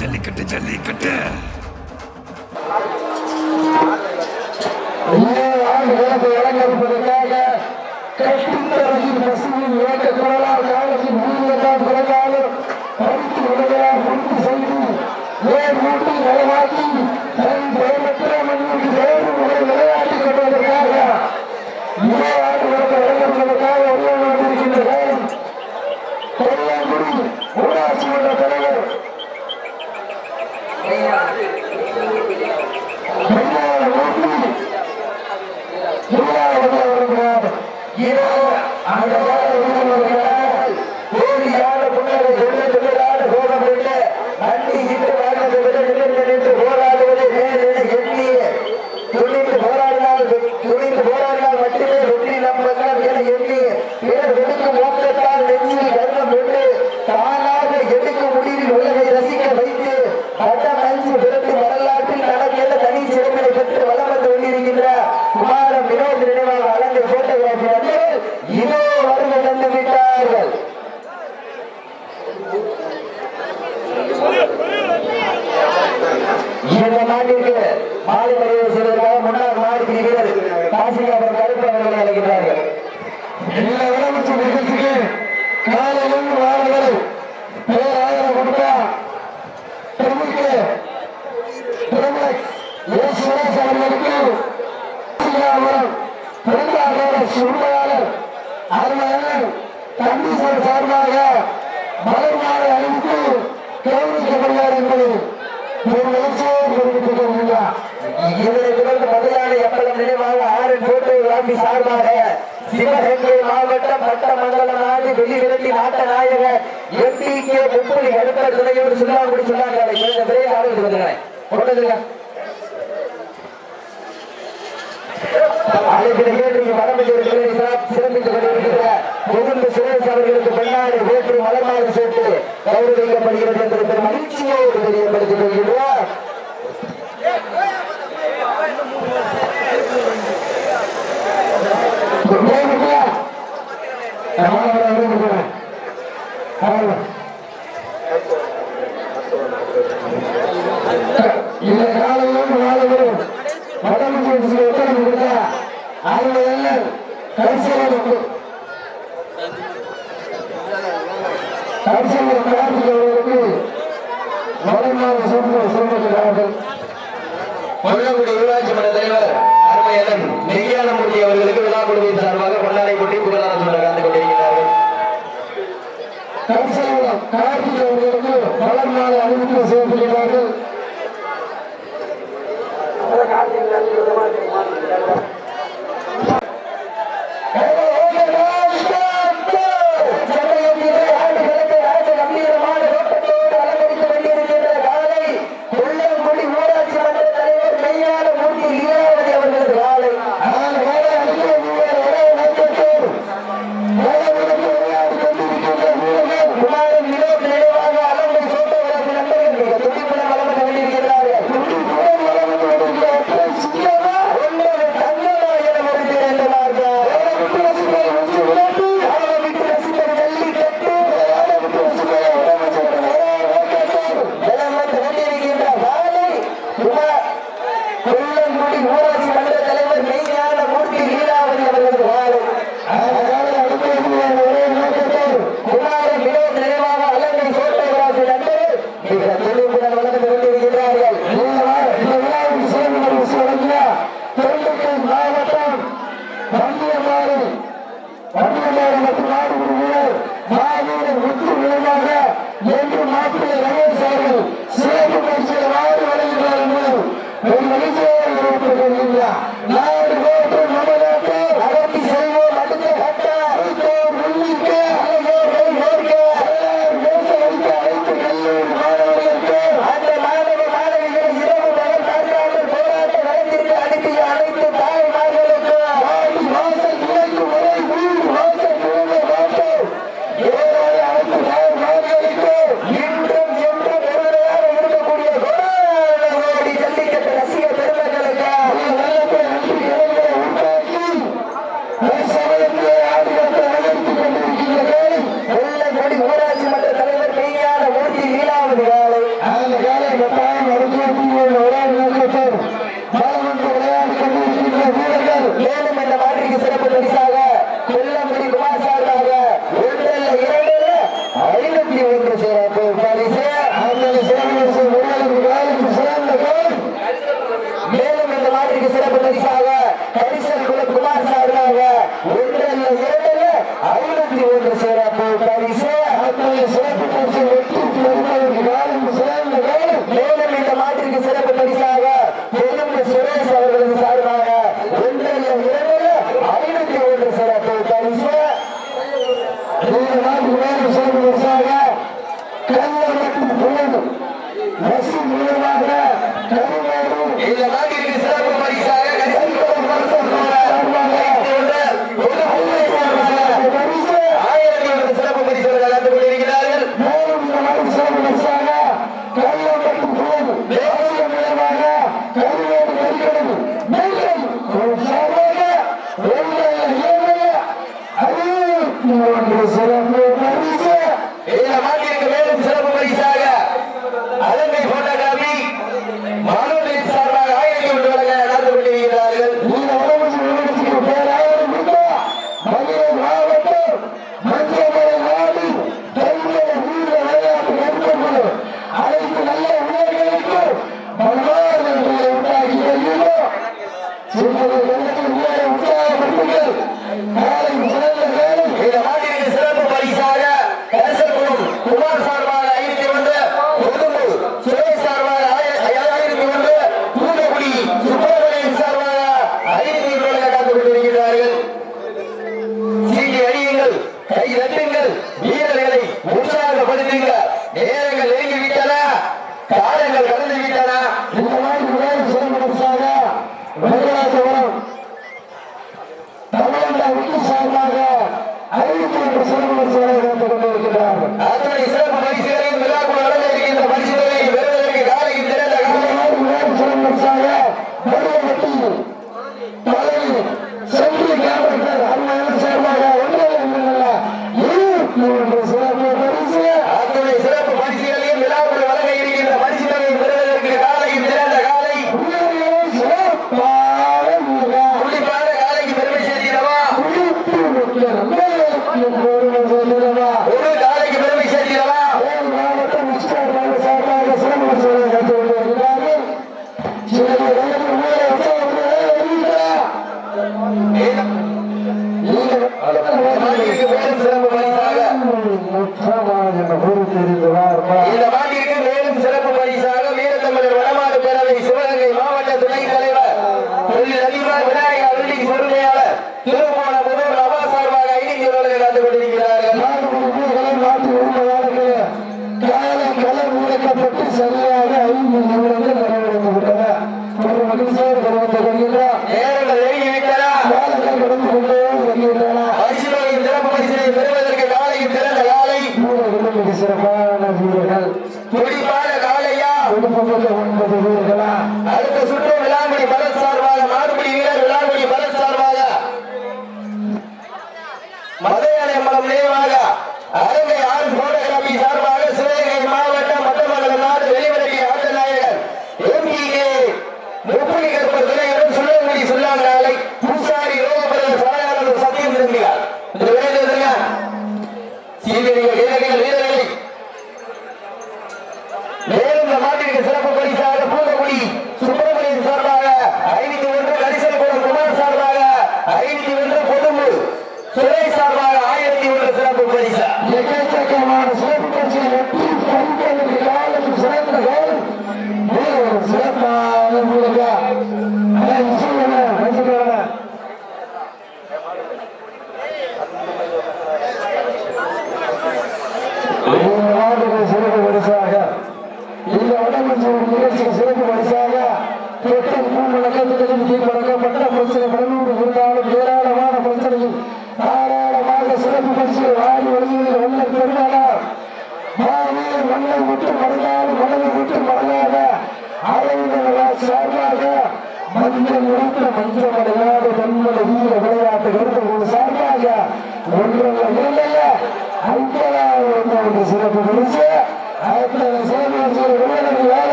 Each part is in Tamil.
ஜல்லிக்கட்டு ஜல்லிக்கட்டு. வழங்க இருப்பதற்காக கட்டுத்தரத்தில் பசுவின் இயக்க குரலாக கௌரவிக்கப்படுகிறார் என்பது ஒரு ஆறு கோட்டை வாங்கி சார்பாக மாவட்டம் பட்டமங்கலம் நாடு வெளிவிரட்டி நாட்ட நாயகர் எம்பி கே முப்பலி எடுக்கிற துணையோடு சொல்லாங்குடி சொல்லாங்க இந்த விரைவில் ஆரம்பித்து வந்துகிறேன் ஒன்றுங்க அழைப்பினை ஏற்றி முகுந்து சுரேஷ் அவர்களுக்கு பெண்ணாறு வேற்று மலர்மாறு சேர்த்து கௌரவிக்கப்படுகிறது என்று பெரும் மகிழ்ச்சியோடு தெரியப்படுத்திக் கொள்கின்றோம் vai falar. நிறுவனம் தமிழக அணி சார்பாக ஐநூத்தி ஒன்று சிறப்பு பரிசுகளை இணைந்து கொண்டிருக்கிறார். அதனை சிறப்பு பரிசுகளில் விழாக்குழு நடந்திருக்கின்ற பரிசுகளை பெறுவதற்கு காலை. இந்த சிறப்பு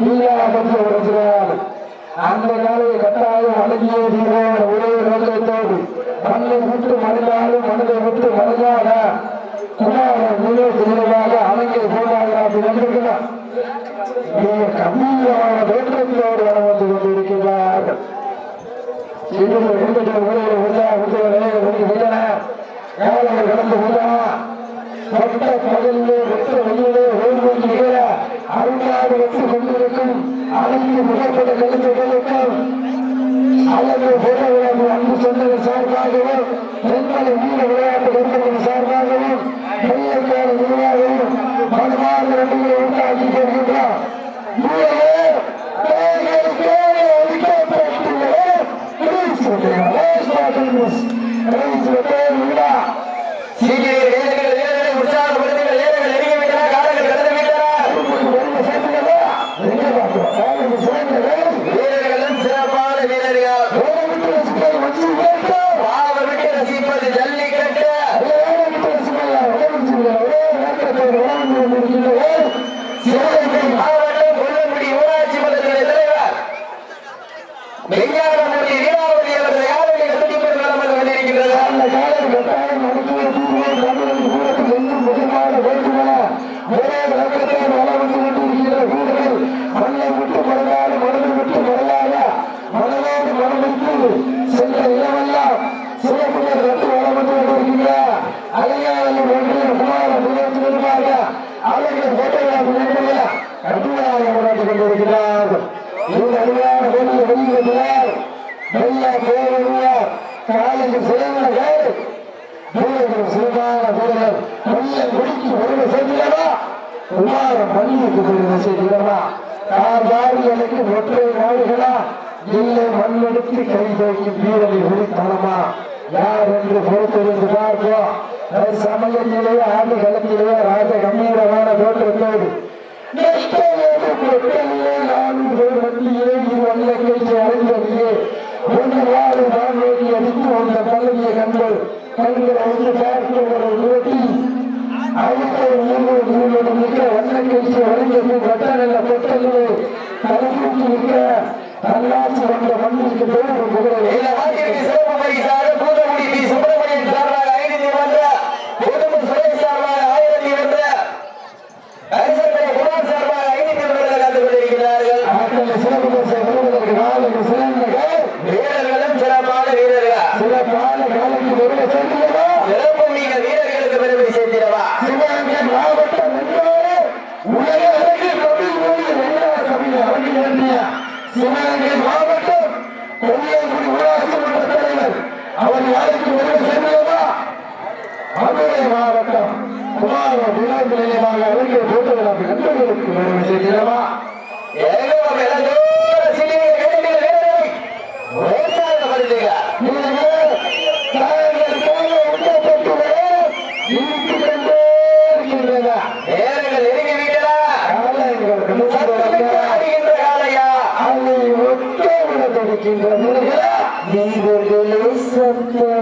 நீலாபட்ச உரைக்கிறார் அந்த காலை கட்டாயம் அழகிய தீர்வான ஒரே நோக்கத்தோடு மண்ணை விட்டு மறைந்தாலும் மனதை விட்டு மறையாத குமார முழு தீர்வாக அழகிய போனாகிறார் வந்திருக்கிறார் மிக கம்மியான தோற்றத்தோடு வர வந்து கொண்டிருக்கிறார்கள் கடந்து போதா மொத்த பகலிலே மொத்த வெளியிலே ஓய்வு நிகழ அருமையாக வந்து கொண்டிருக்கும் அனைத்து முகப்பட கலைஞர்களுக்கும் அழகு பொருளாதார அன்பு சொன்னது சார்பாகவும் எங்களை நீங்க விளையாட 주시고 எல்லாரும் பள்ளிக்கு பெறுவது இல்லவா எனக்கு ஒற்றை நாடுகளா? இல்லை மண்ணெடுத்து கை தோய்க்கும் வீரனை விழித்தனமா யார் என்று பொறுத்திருந்து பார்ப்போம். சமயத்திலேயே ஆண்டு களத்திலேயே ராஜ கம்பீரமான தோற்றத்தோடு கண்கள். கண்களை பார்ப்பவர்கள் ஐயத்தை உயர்வு உயிரோடு மிக்க ஒன்றைக்கு ஒருங்கிற்கு வட்டங்களில் கொட்டலிலே தலைமுடிக்க நல்லா சிறந்த மண்ணிற்கு பேர் ஒரு குதிரை சிவகங்கை மாவட்டம் கொடியாங்குடி ஊராட்சி மன்ற தலைவர். அவர் யாருக்கு உதவி செய்ததா மதுரை மாவட்டம். குமார விழா நிலையமாக அவர்கள் போட்டு நண்பர்களுக்கு உதவி செய்கிறவா Sam Clare.